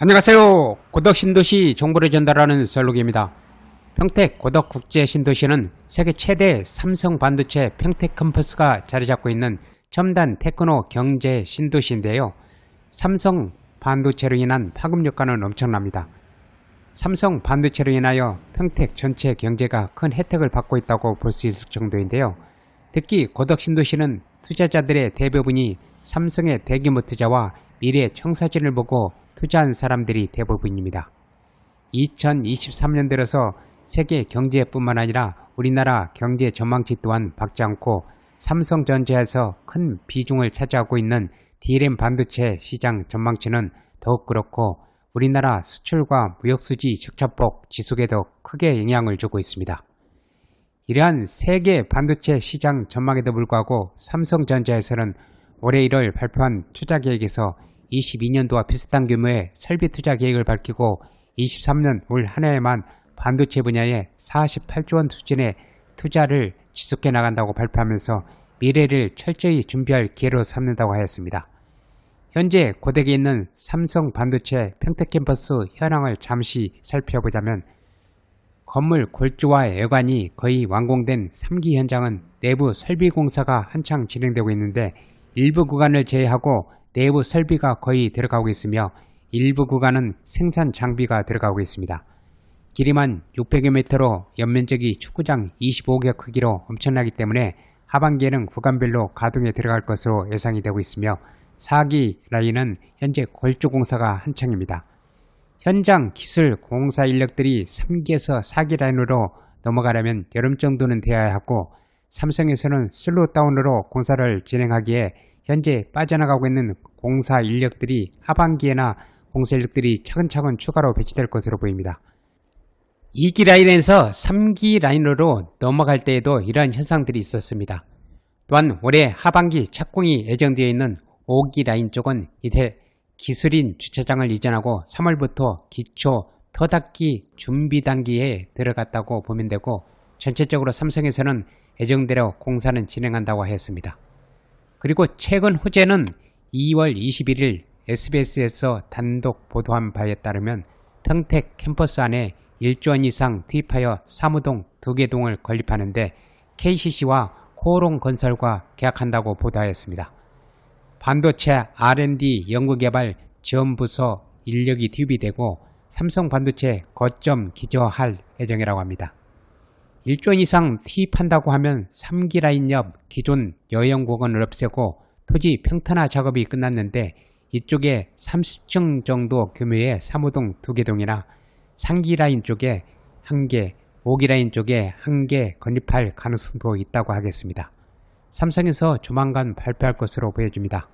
안녕하세요. 고덕 신도시 정보를 전달하는 설록입니다. 평택 고덕 국제 신도시는 세계 최대 삼성 반도체 평택 캠퍼스가 자리 잡고 있는 첨단 테크노 경제 신도시인데요. 삼성 반도체로 인한 파급 효과는 엄청납니다. 삼성 반도체로 인하여 평택 전체 경제가 큰 혜택을 받고 있다고 볼 수 있을 정도인데요. 특히 고덕 신도시는 투자자들의 대부분이 삼성의 대규모 투자와 미래 청사진을 보고 투자한 사람들이 대부분입니다. 2023년 들어서 세계 경제뿐만 아니라 우리나라 경제 전망치 또한 박지 않고 삼성전자에서 큰 비중을 차지하고 있는 D램 반도체 시장 전망치는 더욱 그렇고 우리나라 수출과 무역수지 적자폭 지속에도 크게 영향을 주고 있습니다. 이러한 세계 반도체 시장 전망에도 불구하고 삼성전자에서는 올해 1월 발표한 투자 계획에서 22년도와 비슷한 규모의 설비 투자 계획을 밝히고 23년 올 한 해에만 반도체 분야에 48조 원 수준의 투자를 지속해 나간다고 발표하면서 미래를 철저히 준비할 기회로 삼는다고 하였습니다. 현재 고덕에 있는 삼성 반도체 평택 캠퍼스 현황을 잠시 살펴보자면 건물 골조와 외관이 거의 완공된 3기 현장은 내부 설비 공사가 한창 진행되고 있는데 일부 구간을 제외하고 내부 설비가 거의 들어가고 있으며 일부 구간은 생산 장비가 들어가고 있습니다. 길이만 600여 미터로 연면적이 축구장 25개 크기로 엄청나기 때문에 하반기에는 구간별로 가동에 들어갈 것으로 예상이 되고 있으며 4기 라인은 현재 골조 공사가 한창입니다. 현장 기술 공사 인력들이 3기에서 4기 라인으로 넘어가려면 여름 정도는 되어야 하고 삼성에서는 슬로우 다운으로 공사를 진행하기에 현재 빠져나가고 있는 공사 인력들이 하반기에나 공사 인력들이 차근차근 추가로 배치될 것으로 보입니다. 2기 라인에서 3기 라인으로 넘어갈 때에도 이러한 현상들이 있었습니다. 또한 올해 하반기 착공이 예정되어 있는 5기 라인 쪽은 이제 기술인 주차장을 이전하고 3월부터 기초 터닫기 준비 단계에 들어갔다고 보면 되고 전체적으로 삼성에서는 예정대로 공사는 진행한다고 하였습니다. 그리고 최근 호재는 2월 21일 SBS에서 단독 보도한 바에 따르면 평택 캠퍼스 안에 1조 원 이상 투입하여 사무동 두 개 동을 건립하는데 KCC와 코오롱 건설과 계약한다고 보도하였습니다. 반도체 R&D 연구개발 지원부서 인력이 투입이 되고 삼성 반도체 거점 기저할 예정이라고 합니다. 1조 원 이상 투입한다고 하면 3기 라인 옆 기존 여영 공원을 없애고 토지 평탄화 작업이 끝났는데 이쪽에 30층 정도 규모의 사무동 두개 동이나 상기 라인 쪽에 한 개, 5기 라인 쪽에 한개 건립할 가능성도 있다고 하겠습니다. 삼성에서 조만간 발표할 것으로 보여집니다.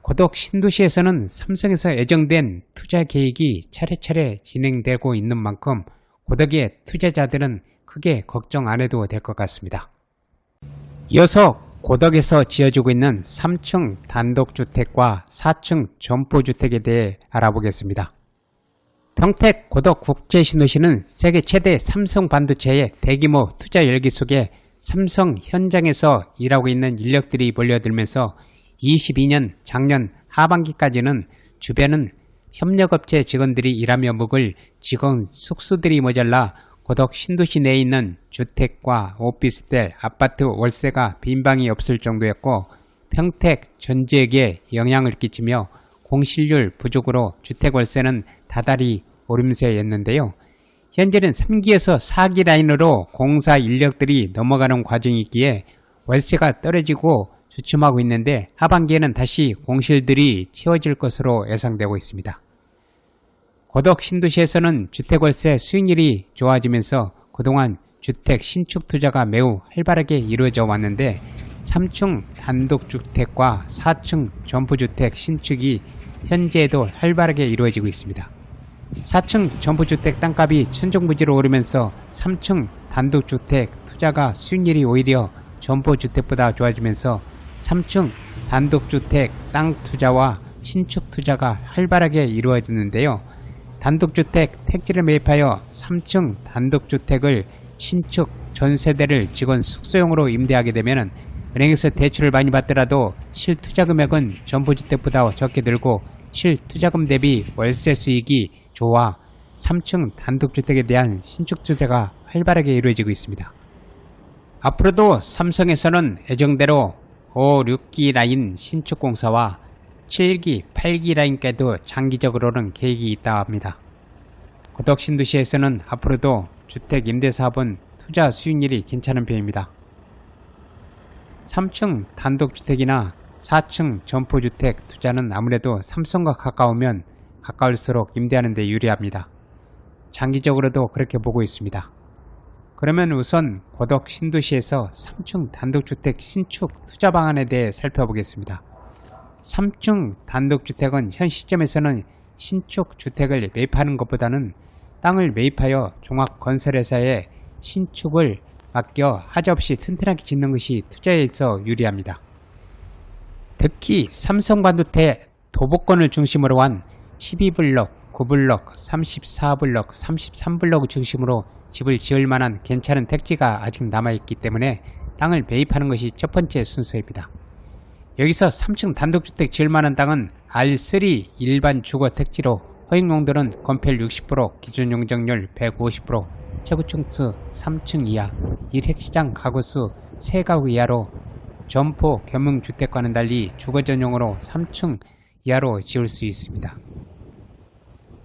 고덕 신도시에서는 삼성에서 예정된 투자 계획이 차례차례 진행되고 있는 만큼 고덕의 투자자들은 크게 걱정 안 해도 될 것 같습니다. 이어서 고덕에서 지어지고 있는 3층 단독주택과 4층 점포주택에 대해 알아보겠습니다. 평택 고덕 국제신도시는 세계 최대 삼성 반도체의 대규모 투자 열기 속에 삼성 현장에서 일하고 있는 인력들이 몰려들면서 22년 작년 하반기까지는 주변은 협력업체 직원들이 일하며 묵을 직원 숙소들이 모자라 고덕 신도시 내에 있는 주택과 오피스텔, 아파트 월세가 빈방이 없을 정도였고 평택 전지에게 영향을 끼치며 공실률 부족으로 주택 월세는 다달이 오름세였는데요. 현재는 3기에서 4기 라인으로 공사 인력들이 넘어가는 과정이기에 월세가 떨어지고 주춤하고 있는데 하반기에는 다시 공실들이 채워질 것으로 예상되고 있습니다. 고덕 신도시에서는 주택월세 수익률이 좋아지면서 그동안 주택 신축 투자가 매우 활발하게 이루어져 왔는데 3층 단독주택과 4층 점프주택 신축이 현재에도 활발하게 이루어지고 있습니다. 4층 점프주택 땅값이 천정부지로 오르면서 3층 단독주택 투자가 수익률이 오히려 점포주택보다 좋아지면서 3층 단독주택 땅 투자와 신축 투자가 활발하게 이루어지는데요. 단독주택 택지를 매입하여 3층 단독주택을 신축 전세대를 직원 숙소용으로 임대하게 되면 은행에서 대출을 많이 받더라도 실투자 금액은 전부주택보다 적게 들고 실투자금 대비 월세 수익이 좋아 3층 단독주택에 대한 신축 투자가 활발하게 이루어지고 있습니다. 앞으로도 삼성에서는 예정대로 5, 6기 라인 신축 공사와 7기, 8기 라인께도 장기적으로는 계획이 있다 합니다. 고덕 신도시에서는 앞으로도 주택 임대 사업은 투자 수익률이 괜찮은 편입니다. 3층 단독주택이나 4층 점포주택 투자는 아무래도 삼성과 가까우면 가까울수록 임대하는 데 유리합니다. 장기적으로도 그렇게 보고 있습니다. 그러면 우선 고덕 신도시에서 3층 단독주택 신축 투자 방안에 대해 살펴보겠습니다. 3층 단독주택은 현 시점에서는 신축 주택을 매입하는 것보다는 땅을 매입하여 종합건설회사에 신축을 맡겨 하자없이 튼튼하게 짓는 것이 투자에 있어 유리합니다. 특히 삼성반도체 도보권을 중심으로 한 12블럭, 9블럭, 34블럭, 33블럭을 중심으로 집을 지을 만한 괜찮은 택지가 아직 남아있기 때문에 땅을 매입하는 것이 첫 번째 순서입니다. 여기서 3층 단독주택 지을 만한 땅은 R3 일반 주거 택지로 허용용도는 건폐율 60%, 기준 용적률 150%, 최고층수 3층 이하, 1핵시장 가구수 3가구 이하로 점포 겸용주택과는 달리 주거 전용으로 3층 이하로 지을 수 있습니다.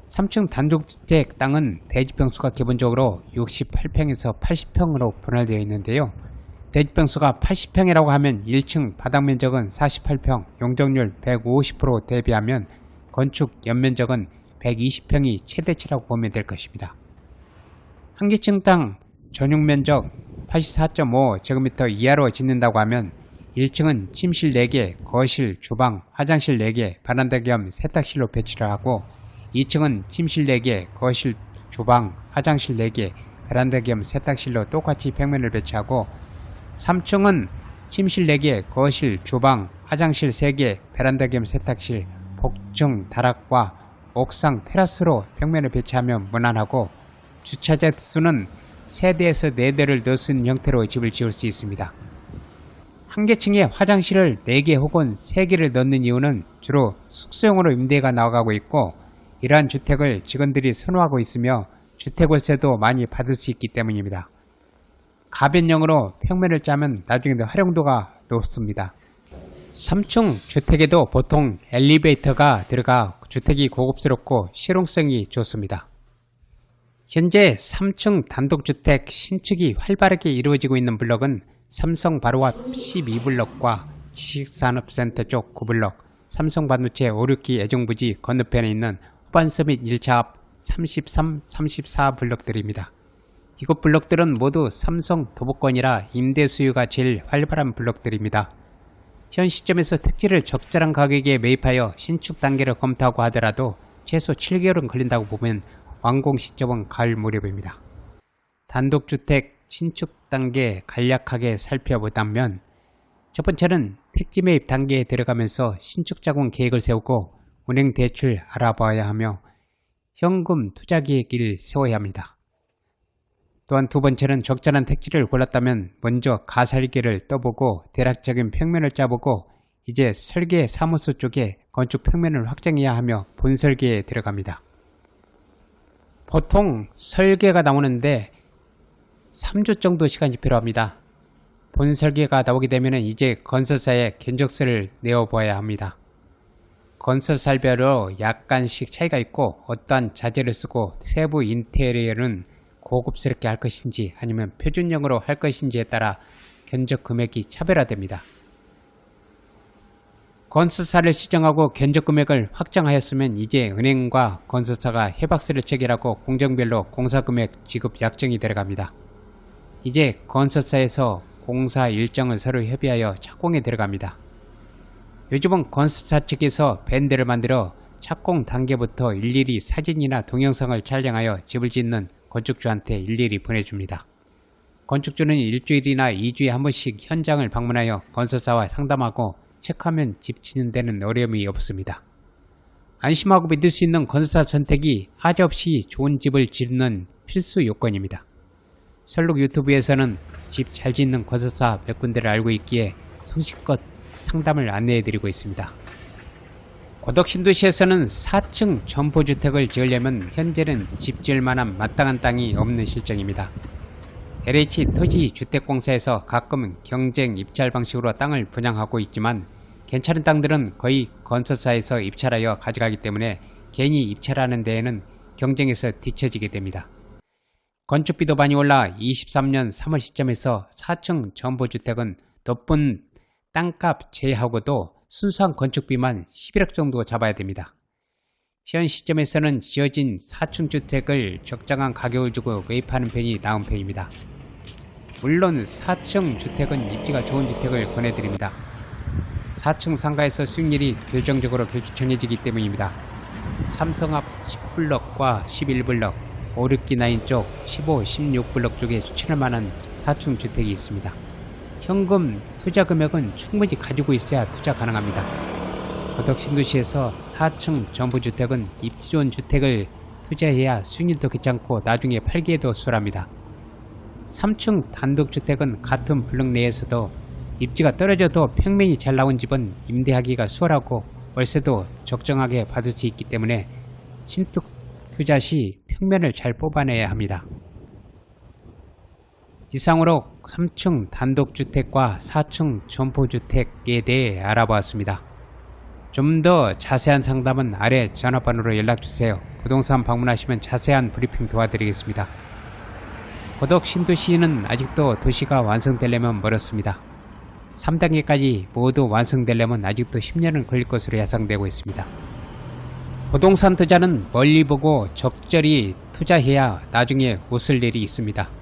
3층 단독주택 땅은 대지평수가 기본적으로 68평에서 80평으로 분할되어 있는데요. 대지평수가 80평이라고 하면 1층 바닥 면적은 48평, 용적률 150% 대비하면 건축 연면적은 120평이 최대치라고 보면 될 것입니다. 한 개층 땅 전용 면적 84.5제곱미터 이하로 짓는다고 하면 1층은 침실 4개, 거실, 주방, 화장실 4개, 바란다 겸 세탁실로 배치를 하고 2층은 침실 4개, 거실, 주방, 화장실 4개, 베란다 겸 세탁실로 똑같이 평면을 배치하고 3층은 침실 4개, 거실, 주방, 화장실 3개, 베란다 겸 세탁실, 복층, 다락과 옥상, 테라스로 평면을 배치하면 무난하고 주차장 수는 3대에서 4대를 넣을 수 있는 형태로 집을 지을 수 있습니다. 한 개층에 화장실을 4개 혹은 3개를 넣는 이유는 주로 숙소용으로 임대가 나가고 있고 이러한 주택을 직원들이 선호하고 있으며 주택월세도 많이 받을 수 있기 때문입니다. 가변형으로 평면을 짜면 나중에 도 활용도가 높습니다. 3층 주택에도 보통 엘리베이터가 들어가 주택이 고급스럽고 실용성이 좋습니다. 현재 3층 단독주택 신축이 활발하게 이루어지고 있는 블럭은 삼성 바로 앞 12블럭과 지식산업센터 쪽 9블럭, 삼성 반도체 5, 6기 애정부지 건너편에 있는 후반서 및 1차 앞 33, 34 블럭들입니다. 이곳 블럭들은 모두 삼성 도보권이라 임대 수요가 제일 활발한 블럭들입니다. 현 시점에서 택지를 적절한 가격에 매입하여 신축 단계를 검토하고 하더라도 최소 7개월은 걸린다고 보면 완공 시점은 가을 무렵입니다. 단독주택 신축 단계 간략하게 살펴보다면 첫 번째는 택지 매입 단계에 들어가면서 신축 자금 계획을 세우고 은행 대출 알아봐야 하며 현금 투자 계획을 세워야 합니다. 또한 두 번째는 적절한 택지를 골랐다면 먼저 가설계를 떠보고 대략적인 평면을 짜보고 이제 설계 사무소 쪽에 건축 평면을 확정해야 하며 본설계에 들어갑니다. 보통 설계가 나오는데 3주 정도 시간이 필요합니다. 본설계가 나오게 되면 이제 건설사에 견적서를 내어보아야 합니다. 건설사별로 약간씩 차이가 있고 어떠한 자재를 쓰고 세부 인테리어는 고급스럽게 할 것인지 아니면 표준형으로 할 것인지에 따라 견적 금액이 차별화됩니다. 건설사를 시정하고 견적 금액을 확정하였으면 이제 은행과 건설사가 협약서를 체결하고 공정별로 공사 금액 지급 약정이 들어갑니다. 이제 건설사에서 공사 일정을 서로 협의하여 착공에 들어갑니다. 요즘은 건설사 측에서 밴드를 만들어 착공 단계부터 일일이 사진이나 동영상을 촬영하여 집을 짓는 건축주한테 일일이 보내줍니다. 건축주는 일주일이나 2주에 한 번씩 현장을 방문하여 건설사와 상담하고 체크하면 집 짓는 데는 어려움이 없습니다. 안심하고 믿을 수 있는 건설사 선택이 하자 없이 좋은 집을 짓는 필수 요건입니다. 설록 유튜브에서는 집 잘 짓는 건설사 몇 군데를 알고 있기에 성실껏 상담을 안내해드리고 있습니다. 고덕 신도시에서는 4층 점포주택을 지으려면 현재는 집 지을 만한 마땅한 땅이 없는 실정입니다. LH 토지주택공사에서 가끔 경쟁 입찰 방식으로 땅을 분양하고 있지만 괜찮은 땅들은 거의 건설사에서 입찰하여 가져가기 때문에 괜히 입찰하는 데에는 경쟁에서 뒤처지게 됩니다. 건축비도 많이 올라 23년 3월 시점에서 4층 점포주택은 돋본 땅값 제외하고도 순수한 건축비만 11억 정도 잡아야 됩니다. 현 시점에서는 지어진 4층 주택을 적정한 가격을 주고 매입하는 편이 나은 편입니다. 물론 4층 주택은 입지가 좋은 주택을 권해드립니다. 4층 상가에서 수익률이 결정적으로 정해지기 때문입니다. 삼성 앞 10블럭과 11블럭, 5, 6기 나인 쪽 15, 16블럭 쪽에 추천할 만한 4층 주택이 있습니다. 현금 투자 금액은 충분히 가지고 있어야 투자 가능합니다. 고덕 신도시에서 4층 정부주택은 입지 좋은 주택을 투자해야 수익률도 괜찮고 나중에 팔기에도 수월합니다. 3층 단독주택은 같은 블록 내에서도 입지가 떨어져도 평면이 잘 나온 집은 임대하기가 수월하고 월세도 적정하게 받을 수 있기 때문에 신축 투자 시 평면을 잘 뽑아내야 합니다. 이상으로 3층 단독주택과 4층 점포주택에 대해 알아보았습니다. 좀 더 자세한 상담은 아래 전화번호로 연락주세요. 부동산 방문하시면 자세한 브리핑 도와드리겠습니다. 고덕 신도시는 아직도 도시가 완성되려면 멀었습니다. 3단계까지 모두 완성되려면 아직도 10년은 걸릴 것으로 예상되고 있습니다. 부동산 투자는 멀리 보고 적절히 투자해야 나중에 웃을 일이 있습니다.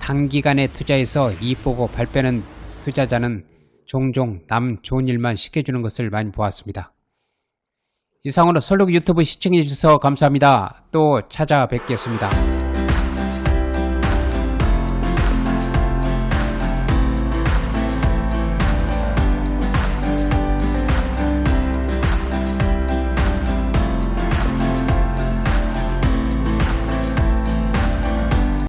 단기간에 투자해서 이익 보고 발 빼는 투자자는 종종 남 좋은 일만 시켜주는 것을 많이 보았습니다. 이상으로 설록 유튜브 시청해주셔서 감사합니다. 또 찾아뵙겠습니다.